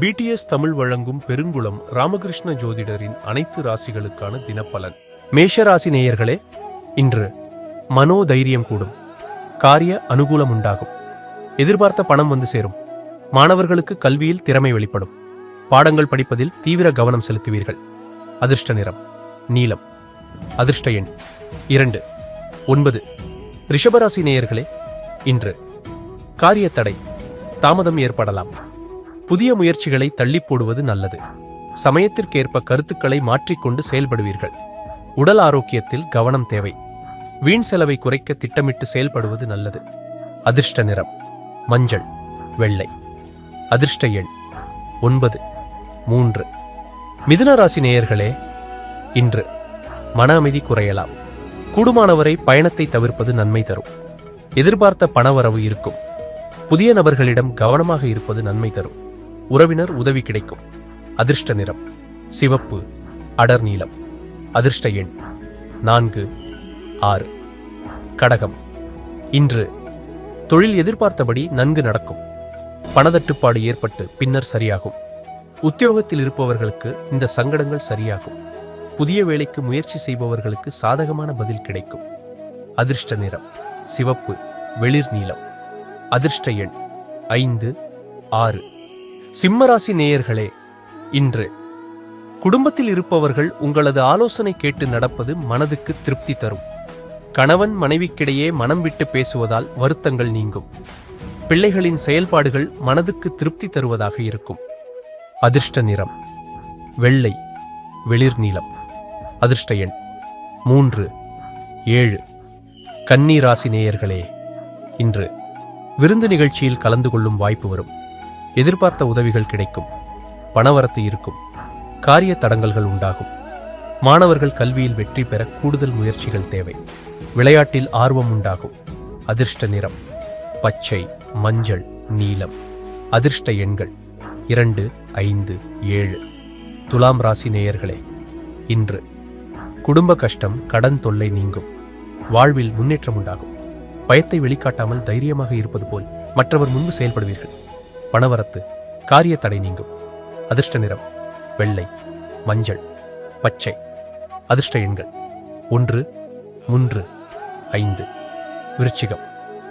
BDS Tamil வழங்கும் பெருங்குளம் ராமகிருஷ்ண ஜோதிடரின் அனைத்து ராசிகளுக்கான தினப்பலன். மேஷராசி நேயர்களே இன்று மனோதைரியம் கூடும். காரிய அனுகூலம் உண்டாகும். எதிர்பார்த்த பணம் வந்து சேரும். மாணவர்களுக்கு கல்வியில் திறமை வெளிப்படும். பாடங்கள் படிப்பதில் தீவிர கவனம் செலுத்துவீர்கள். அதிர்ஷ்ட நிறம் நீலம். அதிர்ஷ்ட எண் இரண்டு. ஒன்பது. ரிஷபராசி நேயர்களே இன்று காரிய தடை தாமதம் ஏற்படலாம். புதிய முயற்சிகளை தள்ளி போடுவது நல்லது. சமயத்திற்கேற்ப கருத்துக்களை மாற்றிக்கொண்டு செயல்படுவீர்கள். உடல் ஆரோக்கியத்தில் கவனம் தேவை. வீண் செலவை குறைக்க திட்டமிட்டு செயல்படுவது நல்லது. அதிர்ஷ்ட நிறம். மஞ்சள். வெள்ளை. அதிர்ஷ்ட எண். ஒன்பது. மூன்று. மிதுன ராசி நேயர்களே இன்று மன அமைதி குறையலாம். கூடுமானவரை பயணத்தை தவிர்ப்பது நன்மை தரும். எதிர்பார்த்த பணவரவு இருக்கும். புதிய நபர்களிடம் கவனமாக இருப்பது நன்மை தரும். உறவினர் உதவி கிடைக்கும். அதிர்ஷ்ட நிறம் சிவப்பு அடர் நீளம் அதிர்ஷ்ட எண் நான்கு ஆறு. கடகம். இன்று தொழில் எதிர்பார்த்தபடி நன்கு நடக்கும். பணதட்டுப்பாடு ஏற்பட்டு பின்னர் சரியாகும். உத்தியோகத்தில் இருப்பவர்களுக்கு இந்த சங்கடங்கள் சரியாகும். புதிய வேலைக்கு முயற்சி செய்பவர்களுக்கு சாதகமான பதில் கிடைக்கும். அதிர்ஷ்ட நிறம் சிவப்பு வெளிர் நீளம் அதிர்ஷ்ட எண் ஐந்து ஆறு. சிம்மராசி நேயர்களே இன்று குடும்பத்தில் இருப்பவர்கள் உங்களது ஆலோசனை கேட்டு நடப்பது மனதுக்கு திருப்தி தரும். கணவன் மனைவிக்கிடையே மனம் விட்டு பேசுவதால் வருத்தங்கள் நீங்கும். பிள்ளைகளின் செயல்பாடுகள் மனதுக்கு திருப்தி தருவதாக இருக்கும். அதிர்ஷ்ட நிறம் வெள்ளை வெளிர் நீளம் அதிர்ஷ்ட எண் மூன்று ஏழு. கன்னி ராசி நேயர்களே இன்று விருந்து நிகழ்ச்சியில் கலந்து கொள்ளும் வாய்ப்பு வரும். எதிர்பார்த்த உதவிகள் கிடைக்கும். பணவரத்து இருக்கும். காரிய தடங்கல்கள் உண்டாகும். மாணவர்கள் கல்வியில் வெற்றி பெற கூடுதல் முயற்சிகள் தேவை. விளையாட்டில் ஆர்வம் உண்டாகும். அதிர்ஷ்ட நிறம். பச்சை மஞ்சள் நீலம். அதிர்ஷ்ட எண்கள். இரண்டு ஐந்து ஏழு. துலாம் ராசி நேயர்களே இன்று. குடும்ப கஷ்டம் கடன் தொல்லை நீங்கும். வாழ்வில் முன்னேற்றம் உண்டாகும். பயத்தை வெளிக்காட்டாமல் தைரியமாக இருப்பது போல் மற்றவர் முன்பு செயல்படுவீர்கள். பணவரத்து காரிய தடை நீங்கும். அதிர்ஷ்ட நிறம் வெள்ளை மஞ்சள் பச்சை. அதிர்ஷ்ட எண்கள் ஒன்று மூன்று ஐந்து. விருச்சிகம்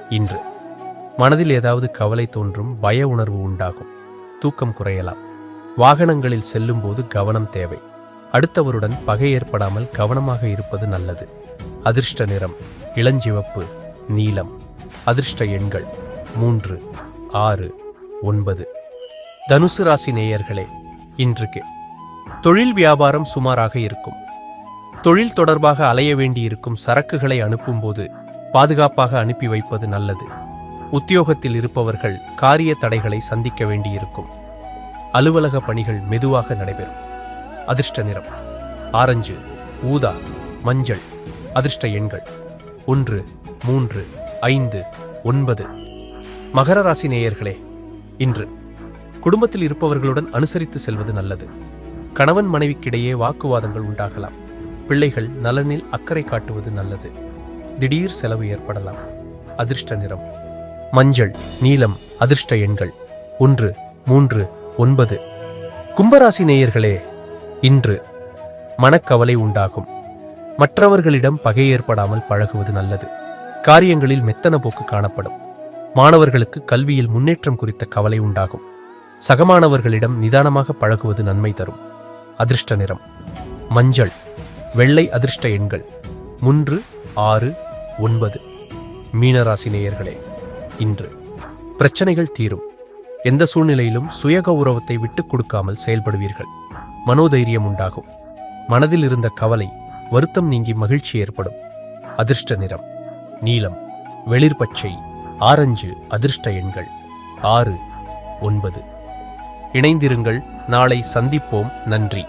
இன்று. மனதில் ஏதாவது கவலை தோன்றும் பய உணர்வு உண்டாகும். தூக்கம் குறையலாம். வாகனங்களில் செல்லும்போது கவனம் தேவை. அடுத்தவருடன் பகை ஏற்படாமல் கவனமாக இருப்பது நல்லது. அதிர்ஷ்ட நிறம் இளஞ்சிவப்பு நீலம். அதிர்ஷ்ட எண்கள் மூன்று ஆறு. ஒன்பது. தனுசு ராசி நேயர்களே இன்றுக்கு தொழில் வியாபாரம் சுமாராக இருக்கும். தொழில் தொடர்பாக அலைய வேண்டியிருக்கும் சரக்குகளை அனுப்பும்போது பாதுகாப்பாக அனுப்பி வைப்பது நல்லது. உத்தியோகத்தில் இருப்பவர்கள் காரிய தடைகளை சந்திக்க வேண்டியிருக்கும். அலுவலக பணிகள் மெதுவாக நடைபெறும். அதிர்ஷ்ட நிறம். ஆரஞ்சு ஊதா மஞ்சள். அதிர்ஷ்ட எண்கள். ஒன்று மூன்று ஐந்து ஒன்பது. மகர ராசி நேயர்களே இன்று. குடும்பத்தில் இருப்பவர்களுடன் அனுசரித்து செல்வது நல்லது. கணவன் மனைவிக்கிடையே வாக்குவாதங்கள் உண்டாகலாம். பிள்ளைகள் நலனில் அக்கறை காட்டுவது நல்லது. திடீர் செலவு ஏற்படலாம். அதிர்ஷ்ட நிறம். மஞ்சள் நீலம் அதிர்ஷ்ட எண்கள். ஒன்று மூன்று ஒன்பது. கும்பராசி நேயர்களே இன்று மனக்கவலை உண்டாகும். மற்றவர்களிடம் பகை ஏற்படாமல் பழகுவது நல்லது. காரியங்களில் மெத்தன போக்கு காணப்படும். மாணவர்களுக்கு கல்வியில் முன்னேற்றம் குறித்த கவலை உண்டாகும். சகமானவர்களிடம் நிதானமாக பழகுவது நன்மை தரும். அதிர்ஷ்ட நிறம். மஞ்சள். வெள்ளை அதிர்ஷ்ட எண்கள். மூன்று ஆறு ஒன்பது. மீனராசி நேயர்களே இன்று பிரச்சனைகள் தீரும். எந்த சூழ்நிலையிலும் சுய கௌரவத்தை விட்டுக் கொடுக்காமல் செயல்படுவீர்கள். மனோதைரியம் உண்டாகும். மனதில் இருந்த கவலை வருத்தம் நீங்கி மகிழ்ச்சி ஏற்படும். அதிர்ஷ்ட நிறம். நீலம். வெளிர்பச்சை ஆரஞ்சு அதிர்ஷ்ட எண்கள். ஆறு ஒன்பது. இணைந்திருங்கள். நாளை சந்திப்போம். நன்றி.